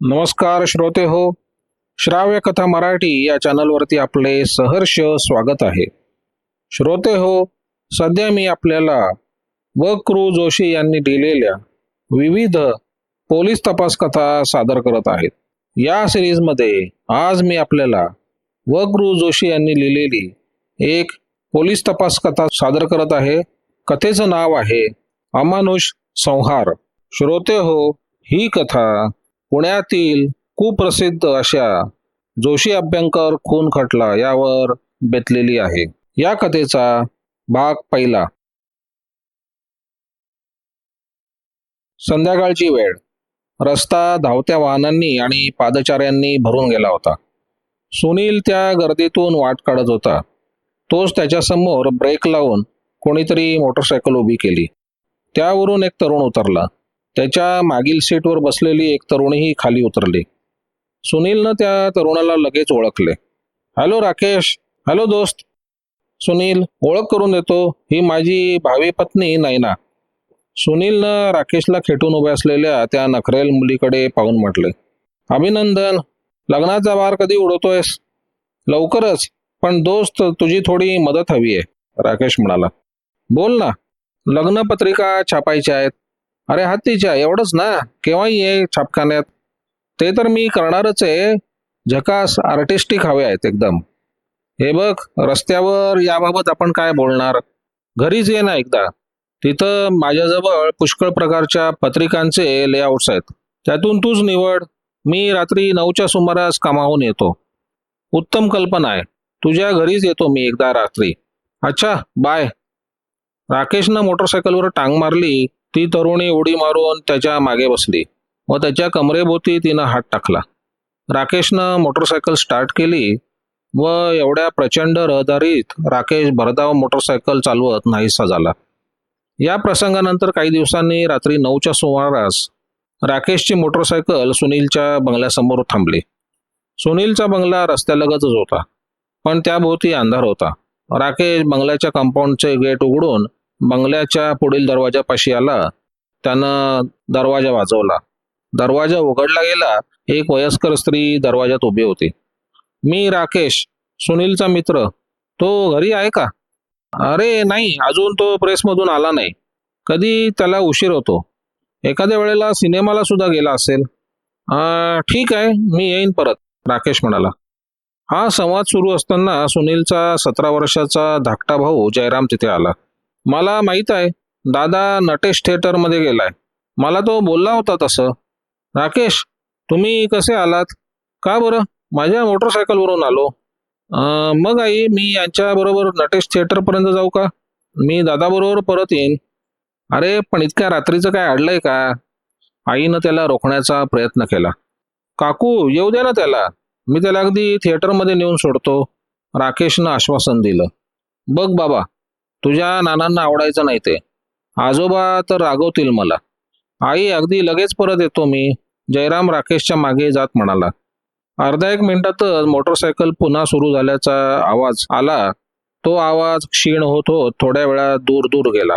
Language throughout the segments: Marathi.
नमस्कार श्रोते हो श्राव्य कथा मराठी या चॅनलवरती आपले सहर्ष स्वागत आहे. श्रोते हो सध्या मी आपल्याला व कृ जोशी यांनी दिलेल्या विविध पोलीस तपास कथा सादर करत आहेत या सिरीजमध्ये आज मी आपल्याला व कृ जोशी यांनी लिहिलेली एक पोलीस तपास कथा सादर करत आहे. कथेचं नाव आहे अमानुष संहार. श्रोते हो ही कथा पुण्यातील कुप्रसिद्ध अशा जोशी अभ्यंकर खून खटला यावर बेतलेली आहे. या कथेचा भाग पहिला. संध्याकाळची वेळ. रस्ता धावत्या वाहनांनी आणि पादचाऱ्यांनी भरून गेला होता. सुनील त्या गर्दीतून वाट काढत होता. तोच त्याच्यासमोर ब्रेक लावून कोणीतरी मोटरसायकल उभी केली. त्यावरून एक तरुण उतरला. त्याच्या मागील सीटवर बसलेली एक तरुणीही खाली उतरली. सुनीलनं त्या तरुणाला लगेच ओळखले. हॅलो राकेश. हॅलो दोस्त. सुनील ओळख करून देतो. ही माझी भावी पत्नी नैना. सुनीलनं राकेशला खेटून उभ्या असलेल्या त्या नखरेल मुलीकडे पाहून म्हटले अभिनंदन. लग्नाचा वार कधी उडवतोयस लवकरच. पण दोस्त तुझी थोडी मदत हवी आहे. राकेश म्हणाला बोल ना. लग्न पत्रिका छापायच्या आहेत. अरे हत्तीच्या एवढंच ना. केव्हाही ये छापखान्यात. ते तर मी करणारच आहे. झकास आर्टिस्टिक हवे आहेत एकदम. हे बघ रस्त्यावर याबाबत आपण काय बोलणार? घरीच ये ना एकदा. तिथं माझ्याजवळ पुष्कळ प्रकारच्या पत्रिकांचे लेआउट्स आहेत. त्यातून तूच निवड. मी रात्री नऊच्या सुमारास कामाहून येतो. उत्तम कल्पना आहे. तुझ्या घरीच येतो मी एकदा रात्री. अच्छा बाय राकेशनं मोटरसायकलवर टांग मारली. ती तरुणी उडी मारून त्याच्यामागे बसली. व त्याच्या कमरेभोवती तिनं हात टाकला. राकेशनं मोटरसायकल स्टार्ट केली व एवढ्या प्रचंड रहदारीत राकेश भरधाव मोटरसायकल चालवत नाहीसा झाला. या प्रसंगानंतर काही दिवसांनी रात्री नऊच्या सुमारास राकेशची मोटरसायकल सुनीलच्या बंगल्यासमोर थांबली. सुनीलचा बंगला रस्त्यालगतच होता पण त्याभोवती अंधार होता. राकेश बंगल्याच्या कंपाऊंडचे गेट उघडून बंगल्याच्या पुढील दरवाजापाशी आला. त्यानं दरवाजा वाजवला. दरवाजा उघडला गेला एक वयस्कर स्त्री दरवाजात उभी होती. मी राकेश सुनीलचा मित्र. तो घरी आहे का? अरे नाही अजून तो प्रेसमधून आला नाही. कधी त्याला उशीर होतो. एखाद्या वेळेला सिनेमाला सुद्धा गेला असेल. ठीक आहे मी येईन परत राकेश म्हणाला. हा संवाद सुरू असताना सुनीलचा सतरा वर्षाचा धाकटा भाऊ जयराम तिथे आला. मला माहीत आहे दादा नटेश थिएटरमध्ये गेलाय. मला तो बोलला होता तसं. राकेश तुम्ही कसे आलात? का बरं? माझ्या मोटरसायकलवरून आलो. मग आई मी यांच्याबरोबर नटेश थिएटरपर्यंत जाऊ का? मी दादाबरोबर परत येईन. अरे पण इतक्या रात्रीचं काय अडलंय का? आईनं त्याला रोखण्याचा प्रयत्न केला. काकू येऊ द्या ना त्याला. मी त्याला अगदी थिएटरमध्ये नेऊन सोडतो. राकेशनं आश्वासन दिलं. बघ बाबा तुझ्या नानांना आवडायचं नाही ते. आजोबा तर रागवतील मला. आई अगदी लगेच परत येतो मी. जयराम राकेशच्या मागे जात म्हणाला. अर्धा एक मिनिटातच मोटरसायकल पुन्हा सुरू झाल्याचा आवाज आला. तो आवाज क्षीण होत होत थोड्या वेळा दूर दूर गेला.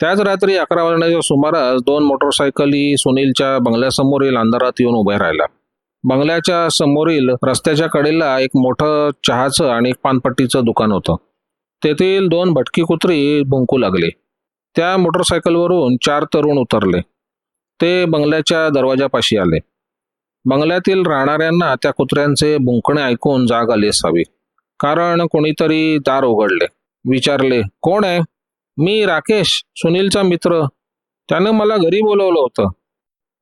त्याच रात्री अकरा वाजण्याच्या सुमारास दोन मोटरसायकली सुनीलच्या बंगल्यासमोरील अंधारात येऊन उभ्या राहिल्या. बंगल्याच्या समोरील रस्त्याच्या कडेला एक मोठं चहाचं आणि एक पानपट्टीचं दुकान होतं. तेथील दोन भटकी कुत्री भुंकू लागले. त्या मोटरसायकलवरून चार तरुण उतरले. ते बंगल्याच्या दरवाजापाशी आले. बंगल्यातील राहणाऱ्यांना त्या कुत्र्यांचे भुंकणे ऐकून जाग आली असावी. कारण कोणीतरी दार उघडले. विचारले कोण आहे? मी राकेश सुनीलचा मित्र. त्यानं मला घरी बोलवलं होतं.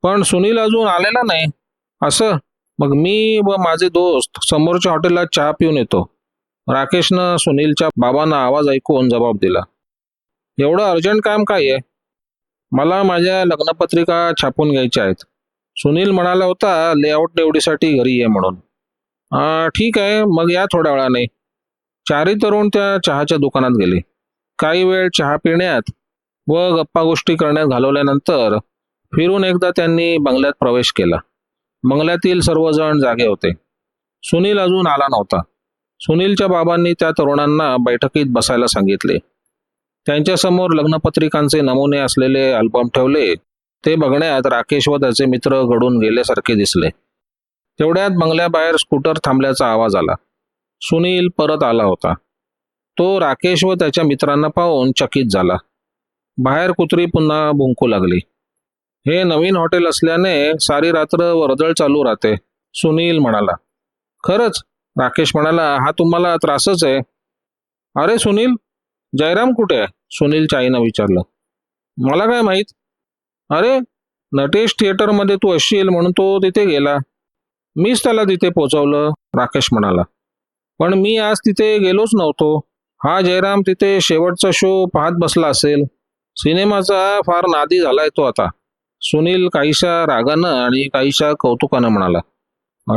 पण सुनील अजून आलेला नाही. असं मग मी व माझे दोस्त समोरच्या हॉटेलला चहा पिऊन येतो. राकेशनं सुनीलच्या बाबांना आवाज ऐकून जबाब दिला. एवढं अर्जंट काम काय आहे? मला माझ्या लग्नपत्रिका छापून घ्यायच्या आहेत. सुनील म्हणाला होता लेआउट निवडीसाठी घरी ये म्हणून. ठीक आहे मग या थोड्या वेळाने. चारही तरुण त्या चहाच्या दुकानात गेले. काही वेळ चहा पिण्यात व गप्पा गोष्टी करण्यात घालवल्यानंतर फिरून एकदा त्यांनी बंगल्यात प्रवेश केला. बंगल्यातील सर्वजण जागे होते. सुनील अजून आला नव्हता. सुनीलच्या बाबांनी त्या तरुणांना बैठकीत बसायला सांगितले. त्यांच्यासमोर लग्नपत्रिकांचे नमुने असलेले अल्बम ठेवले. ते बघण्यात राकेश व त्याचे मित्र घडून गेल्यासारखे दिसले. तेवढ्यात बंगल्याबाहेर स्कूटर थांबल्याचा आवाज आला. सुनील परत आला होता. तो राकेश व त्याच्या मित्रांना पाहून चकित झाला. बाहेर कुत्री पुन्हा भुंकू लागली. हे नवीन हॉटेल असल्याने सारी रात्र वर्दळ चालू राहते सुनील म्हणाला. खरंच? राकेश म्हणाला हा तुम्हाला त्रासच आहे. अरे सुनील जयराम कुठे आहे? सुनीलच्या आईनं विचारलं. मला काय माहीत? अरे नटेश थिएटरमध्ये तू असशील म्हणून तो तिथे गेला. मीच त्याला तिथे पोचवलं राकेश म्हणाला. पण मी आज तिथे गेलोच नव्हतो. हा जयराम तिथे शेवटचा शो पाहत बसला असेल. सिनेमाचा फार नादी झालाय तो आता. सुनील काहीशा रागानं आणि काहीशा कौतुकानं म्हणाला.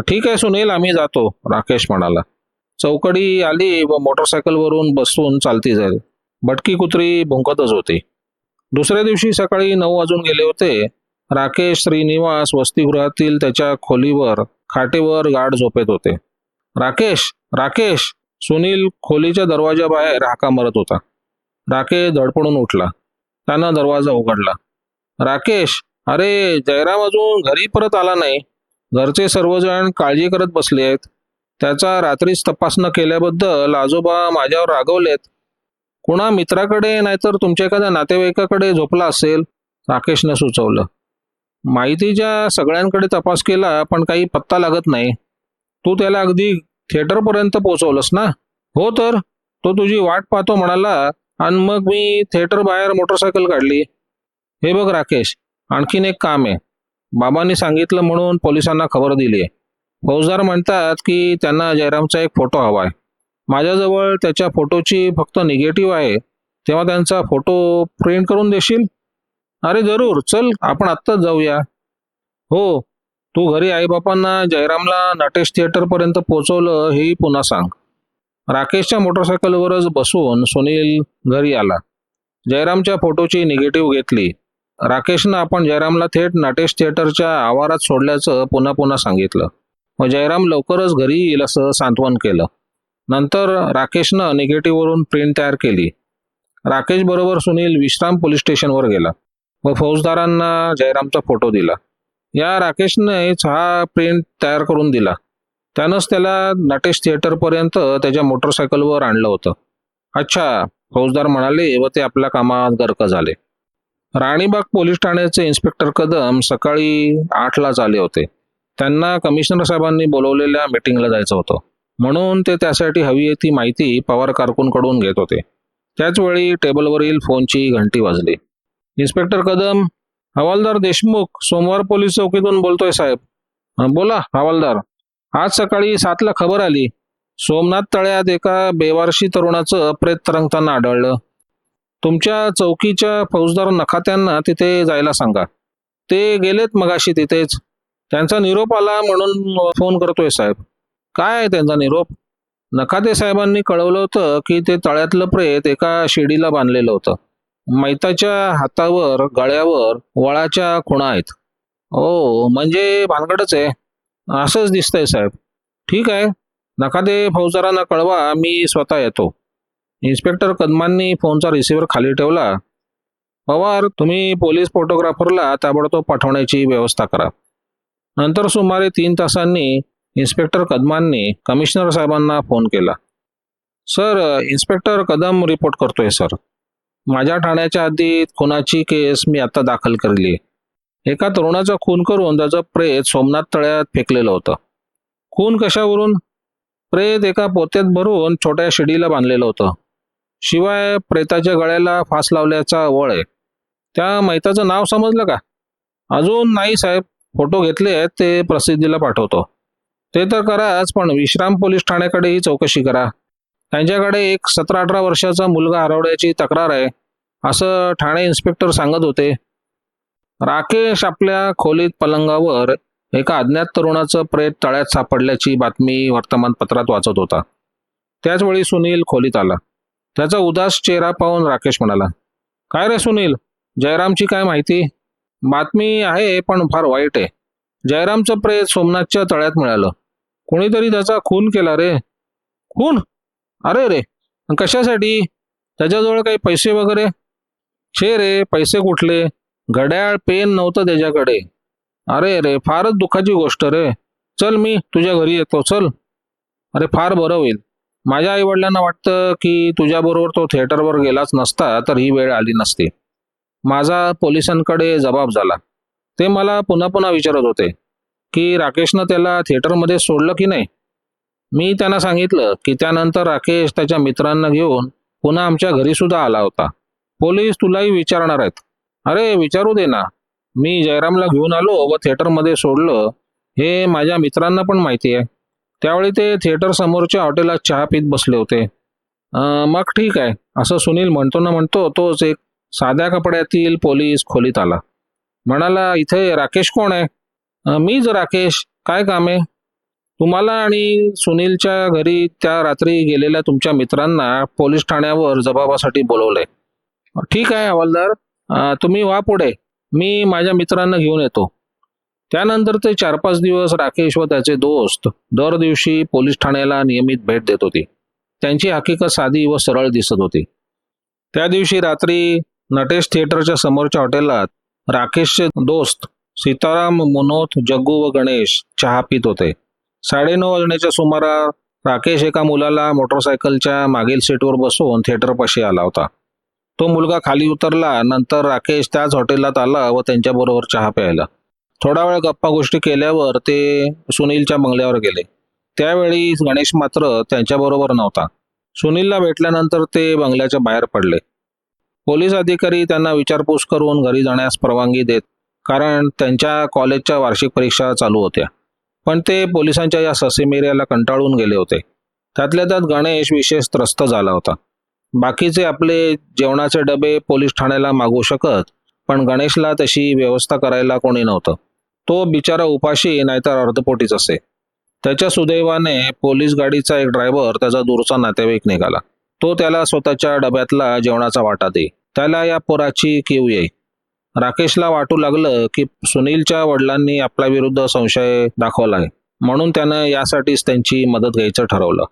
ठीक आहे सुनील आम्ही जातो राकेश म्हणाला. चौकडी आली व मोटरसायकलवरून बसून चालती जाईल. भटकी कुत्री भुंकतच होती. दुसऱ्या दिवशी सकाळी नऊ वाजून गेले होते. राकेश श्रीनिवास वसतिगृहातील त्याच्या खोलीवर खाटेवर गाढ झोपेत होते. राकेश राकेश सुनील खोलीच्या दरवाजाबाहेर हाका मारत होता. राकेश धडपडून उठला. त्यानं दरवाजा उघडला. राकेश अरे जयराम अजून घरी परत आला नाही. घरचे सर्वजण काळजी करत बसले आहेत. त्याचा रात्रीच तपास न केल्याबद्दल आजोबा माझ्यावर रागवलेत. कुणा मित्राकडे नाहीतर तुमच्या एखाद्या नातेवाईकाकडे झोपला असेल? राकेशने सुचवलं. माहितीच्या सगळ्यांकडे तपास केला पण काही पत्ता लागत नाही. तू त्याला अगदी थिएटरपर्यंत पोहोचवलंस ना? हो तर? तो तुझी वाट पाहतो म्हणाला आणि मग मी थिएटर बाहेर मोटरसायकल काढली. हे बघ राकेश आणखीन एक काम आहे. बाबांनी सांगितलं म्हणून पोलिसांना खबर दिली फौजदार म्हणतात की त्यांना जयरामचा एक फोटो हवा आहे. माझ्याजवळ त्याच्या फोटोची फक्त निगेटिव्ह आहे. तेव्हा त्यांचा फोटो प्रिंट करून देशील? अरे जरूर चल आपण आत्ताच जाऊया. हो तू घरी आईबापांना जयरामला नटेश थिएटरपर्यंत पोहोचवलं हेही पुन्हा सांग. राकेशच्या मोटरसायकलवरच बसून सुनील घरी आला. जयरामच्या फोटोची निगेटिव्ह घेतली. राकेशनं आपण जयरामला थेट नटेश थिएटरच्या आवारात सोडल्याचं पुन्हा पुन्हा सांगितलं. व जयराम लवकरच घरी येईल असं सांत्वन केलं. नंतर राकेशनं निगेटिव्हवरून प्रिंट तयार केली. राकेश बरोबर सुनील विश्राम पोलीस स्टेशनवर गेला व फौजदारांना जयरामचा फोटो दिला. या राकेशनेच हा प्रिंट तयार करून दिला. त्यानंच त्याला नटेश थिएटरपर्यंत त्याच्या मोटरसायकलवर आणलं होतं. अच्छा फौजदार म्हणाले व ते आपल्या कामात गर्क झाले. राणीबाग पोलीस ठाण्याचे इन्स्पेक्टर कदम सकाळी आठलाच आले होते. त्यांना कमिशनर साहेबांनी बोलवलेल्या मीटिंगला जायचं होतं. म्हणून ते त्यासाठी हवी आहे ती माहिती पवार कारकूनकडून घेत होते. त्याच वेळी टेबलवरील फोनची घंटी वाजली. इन्स्पेक्टर कदम हवालदार देशमुख सोमवार पोलीस चौकीतून बोलतोय साहेब. बोला हवालदार. आज सकाळी सातला खबर आली. सोमनाथ तळ्यात एका बेवारशी तरुणाचं प्रेत तरंगताना आढळलं. तुमच्या चौकीच्या फौजदार नखात्यांना तिथे जायला सांगा. ते गेलेत मगाशी तिथेच. त्यांचा निरोप आला म्हणून फोन करतोय साहेब. काय आहे त्यांचा निरोप? नखाते साहेबांनी कळवलं होतं की ते तळ्यातलं प्रेत एका शिडीला बांधलेलं होतं. मैताच्या हातावर गळ्यावर वळाच्या खुणा आहेत. ओ म्हणजे भानगडच आहे. असंच दिसतंय साहेब. ठीक आहे. नखाते फौजदारांना कळवा मी स्वतः येतो. इन्स्पेक्टर कदमांनी फोनचा रिसिव्हर खाली ठेवला. पवार तुम्ही पोलीस फोटोग्राफरला ताबडतोब पाठवण्याची व्यवस्था करा. नंतर सुमारे तीन तासांनी इन्स्पेक्टर कदमांनी कमिशनर साहेबांना फोन केला. सर इन्स्पेक्टर कदम रिपोर्ट करतोय सर. माझ्या ठाण्याच्या हद्दीत खुनाची केस मी आता दाखल केली. एका तरुणाचा खून करून त्याचं प्रेत सोमनाथ तळ्यात फेकलेलं होतं. खून कशावरून? प्रेत एका पोत्यात भरून छोट्या शिडीला बांधलेलं होतं. शिवाय प्रेताच्या गळ्याला फास लावल्याचा वळ आहे. त्या मैताचं नाव समजलं का? अजून नाही साहेब. फोटो घेतले आहेत ते प्रसिद्धीला पाठवतो. ते तर कराच पण विश्राम पोलीस ठाण्याकडेही चौकशी करा. त्यांच्याकडे एक सतरा अठरा वर्षाचा मुलगा हरवण्याची तक्रार आहे असं ठाणे इन्स्पेक्टर सांगत होते. राकेश आपल्या खोलीत पलंगावर एका अज्ञात तरुणाचं प्रेत तळ्यात सापडल्याची बातमी वर्तमानपत्रात वाचत होता. त्याचवेळी सुनील खोलीत आला. त्याचा उदास चेहरा पाहून राकेश म्हणाला काय रे सुनील? जयरामची काय माहिती? बातमी आहे पण फार वाईट आहे. जयरामचं प्रेत सोमनाथच्या तळ्यात मिळालं. कोणीतरी त्याचा खून केला रे. खून? अरे रे! कशासाठी? त्याच्याजवळ काही पैसे वगैरे? छे रे पैसे कुठले? घड्याळ पेन नव्हतं त्याच्याकडे. अरे रे फारच दुःखाची गोष्ट रे. चल मी तुझ्या घरी येतो चल. अरे फार बरं होईल. माझ्या आईवडिलांना वाटतं की तुझ्याबरोबर तो थिएटरवर गेलाच नसता तर ही वेळ आली नसती. माझा पोलिसांकडे जबाब झाला. ते मला पुन्हा पुन्हा विचारत होते की राकेशनं त्याला थिएटरमध्ये सोडलं की नाही? मी त्यांना सांगितलं की त्यानंतर राकेश त्याच्या मित्रांना घेऊन पुन्हा आमच्या घरी सुद्धा आला होता. पोलीस तुलाही विचारणार आहेत. अरे विचारू दे ना. मी जयरामला घेऊन आलो व थिएटरमध्ये सोडलं. हे माझ्या मित्रांना पण माहिती आहे. त्यावेळी ते थिएटर समोरच्या हॉटेलात चहा पित बसले होते. मग ठीक आहे असं सुनील म्हणतो ना म्हणतो तोच एक साध्या कपड्यातील पोलीस खोलीत आला. म्हणाला इथे राकेश कोण आहे? मीच राकेश. काय काम आहे? तुम्हाला आणि सुनीलच्या घरी त्या रात्री गेलेल्या तुमच्या मित्रांना पोलीस ठाण्यावर जबाबासाठी बोलवलंय. ठीक आहे हवालदार. तुम्ही वा पुढे. मी माझ्या मित्रांना घेऊन येतो. त्यानंतर ते चार पाच दिवस राकेश व त्याचे दोस्त दर दिवशी पोलीस ठाण्याला नियमित भेट देत होती. त्यांची हकीकत साधी व सरळ दिसत होती. त्या दिवशी रात्री नटेश थिएटरच्या समोरच्या हॉटेलात राकेशचे दोस्त सीताराम मनोथ जग्गू व गणेश चहा पित होते. साडेनऊ वाजण्याच्या सुमारास राकेश एका मुलाला मोटरसायकलच्या मागील सीटवर बसवून थिएटरपाशी आला होता. तो मुलगा खाली उतरला नंतर राकेश त्याच हॉटेलात आला व त्यांच्याबरोबर चहा प्यायला. थोडा वेळ गप्पा गोष्टी केल्यावर ते सुनीलच्या बंगल्यावर गेले. त्यावेळी गणेश मात्र त्यांच्याबरोबर नव्हता. सुनीलला भेटल्यानंतर ते बंगल्याच्या बाहेर पडले. पोलीस अधिकारी त्यांना विचारपूस करून घरी जाण्यास परवानगी देत कारण त्यांच्या कॉलेजच्या वार्षिक परीक्षा चालू होत्या. पण ते पोलिसांच्या या ससेमेऱ्याला कंटाळून गेले होते. त्यातल्या त्यात गणेश विशेष त्रस्त झाला होता. बाकीचे आपले जेवणाचे डबे पोलीस ठाण्याला मागू शकत पण गणेशला तशी व्यवस्था करायला कोणी नव्हतं. तो बिचारा उपाशी नाहीतर अर्धपोटीच असे. त्याच्या सुदैवाने पोलीस गाडीचा एक ड्रायव्हर त्याचा दूरचा नातेवाईक निघाला. तो त्याला स्वतःच्या डब्यातला जेवणाचा वाटा दे. त्याला या पोराची कीव येई राकेशला वाटू लागलं की सुनीलच्या वडिलांनी आपल्या विरुद्ध संशय दाखवलाय. म्हणून त्यानं यासाठीच त्यांची मदत घ्यायचं ठरवलं.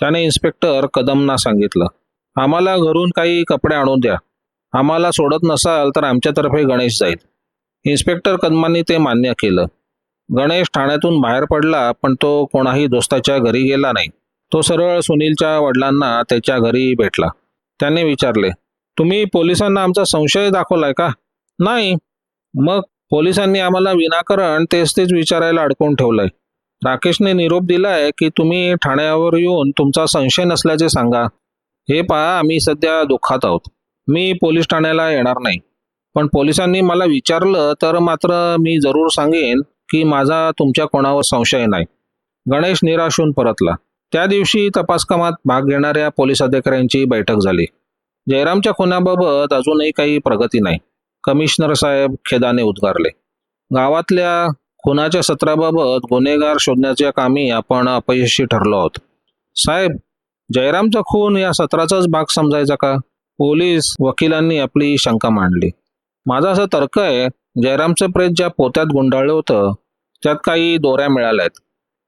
त्याने इन्स्पेक्टर कदमना सांगितलं आम्हाला घरून काही कपडे आणून द्या. आम्हाला सोडत नसाल तर आमच्यातर्फे गणेश जाईल. इन्स्पेक्टर कदमांनी ते मान्य केलं. गणेश ठाण्यातून बाहेर पडला पण तो कोणाही दोस्ताच्या घरी गेला नाही. तो सरळ सुनीलच्या वडिलांना त्याच्या घरी भेटला. त्याने विचारले तुम्ही पोलिसांना आमचा संशय दाखवलाय का? नाही. मग पोलिसांनी आम्हाला विनाकारण तेच तेच विचारायला अडकून ठेवलंय. राकेशने निरोप दिलाय की तुम्ही ठाण्यावर येऊन तुमचा संशय नसल्याचे सांगा. हे पहा आम्ही सध्या दुःखात आहोत. मी पोलीस ठाण्याला येणार नाही. पण पोलिसांनी मला विचारलं तर मात्र मी जरूर सांगेन की माझा तुमच्या कोणावर संशय नाही. गणेश निराश परतला. त्या दिवशी तपासकामात भाग घेणाऱ्या पोलीस अधिकाऱ्यांची बैठक झाली. जयरामच्या खुनाबाबत अजूनही काही प्रगती नाही. कमिशनर साहेब खेदाने उद्गारले. गावातल्या खुनाच्या सत्राबाबत गुन्हेगार शोधण्याच्या कामी आपण अपयशी ठरलो आहोत. साहेब जयरामचा खून या सत्राचाच भाग समजायचा का? पोलीस वकिलांनी आपली शंका मांडली. माझा असा तर्क आहे जयरामचं प्रेत ज्या पोत्यात गुंडाळलं होतं त्यात काही दोऱ्या मिळाल्या आहेत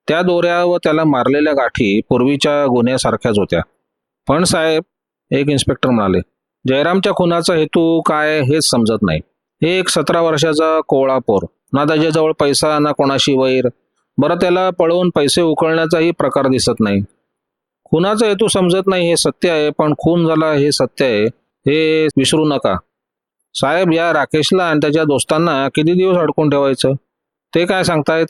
त्या दोऱ्या व त्याला मारलेल्या गाठी पूर्वीच्या गुन्ह्यासारख्याच होत्या. पण साहेब एक इन्स्पेक्टर म्हणाले जयरामच्या खुनाचा हेतू काय हेच समजत नाही. हे एक सतरा वर्षाचा कोवळापोर ना त्याच्याजवळ पैसा ना कोणाशी वैर. बरं त्याला पळवून पैसे उकळण्याचाही प्रकार दिसत नाही. खुनाचा हेतू समजत नाही हे सत्य आहे पण खून झाला हे सत्य आहे हे विसरू नका. साहेब या राकेशला आणि त्याच्या दोस्तांना किती दिवस अडकून ठेवायचं? ते काय सांगतायत?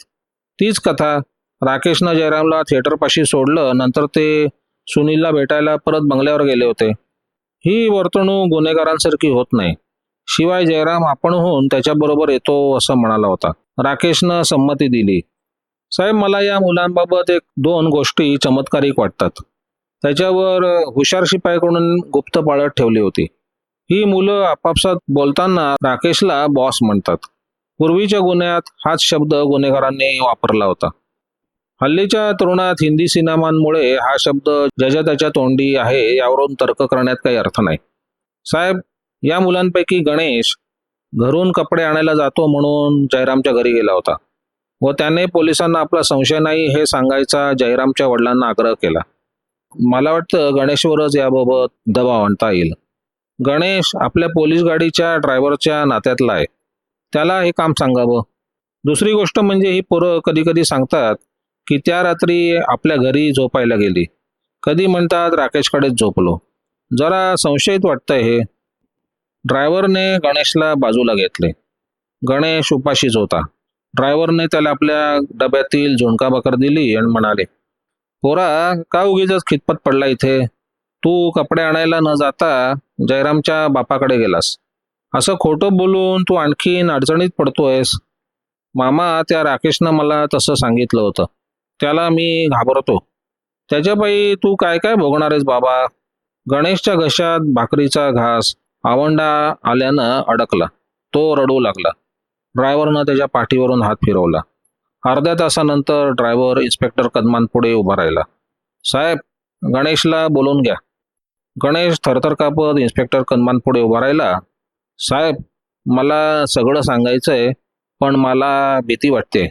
तीच कथा. राकेशनं जयरामला थिएटरपाशी सोडलं नंतर ते सुनीलला भेटायला परत बंगल्यावर गेले होते. ही वर्तणूक गुन्हेगारांसारखी होत नाही. शिवाय जयराम आपण होऊन त्याच्याबरोबर येतो असं म्हणाला होता. राकेशनं संमती दिली. साहेब मला या मुलांबाबत एक दोन गोष्टी चमत्कारिक वाटतात. त्याच्यावर हुशार शिपाईकडून गुप्त पाळत ठेवली होती. ही मुलं आपापसात बोलताना राकेशला बॉस म्हणतात. पूर्वीच्या गुन्ह्यात हाच शब्द गुन्हेगारांनी वापरला होता. हल्लीच्या तरुणात हिंदी सिनेमांमुळे हा शब्द ज्याच्या त्याच्या तोंडी आहे यावरून तर्क करण्यात काही अर्थ नाही. साहेब या मुलांपैकी गणेश घरून कपडे आणायला जातो म्हणून जयरामच्या घरी गेला होता व त्याने पोलिसांना आपला संशय नाही हे सांगायचा जयरामच्या वडिलांना आग्रह केला. मला वाटतं गणेशवरच याबाबत दबाव आणता येईल. गणेश आपल्या पोलीस गाडीच्या ड्रायव्हरच्या नात्यातला आहे. त्याला हे काम सांगावं. दुसरी गोष्ट म्हणजे ही पोरं कधी कधी सांगतात की त्या रात्री आपल्या घरी झोपायला गेली. कधी म्हणतात राकेशकडेच झोपलो. जरा संशयित वाटतंय हे. ड्रायव्हरने गणेशला बाजूला घेतले. गणेश उपाशीच होता ड्रायव्हरने त्याला आपल्या डब्यातील झुणका भाकर दिली आणि म्हणाले पोरा का उगीच खितपत पडला इथे? तू कपडे आणायला न जाता जयरामच्या बापाकडे गेलास. असं खोटं बोलून तू आणखीन अडचणीत पडतोयस. मामा त्या राकेशनं मला तसं सांगितलं होतं. त्याला मी घाबरतो. त्याच्यापायी तू काय काय भोगणार आहेस बाबा? गणेशच्या घशात भाकरीचा घास आवंडा आल्यानं अडकला. तो रडू लागला. ड्रायव्हरनं त्याच्या पाठीवरून हात फिरवला. अर्ध्या तासानंतर ड्रायव्हर इन्स्पेक्टर कदमांपुढे उभा राहिला. साहेब गणेशला बोलून घ्या. गणेश थरथर कापत इन्स्पेक्टर कन्मान पुढे उभा राहिला. साहेब मला सगळं सांगायचंय पण मला भीती वाटते.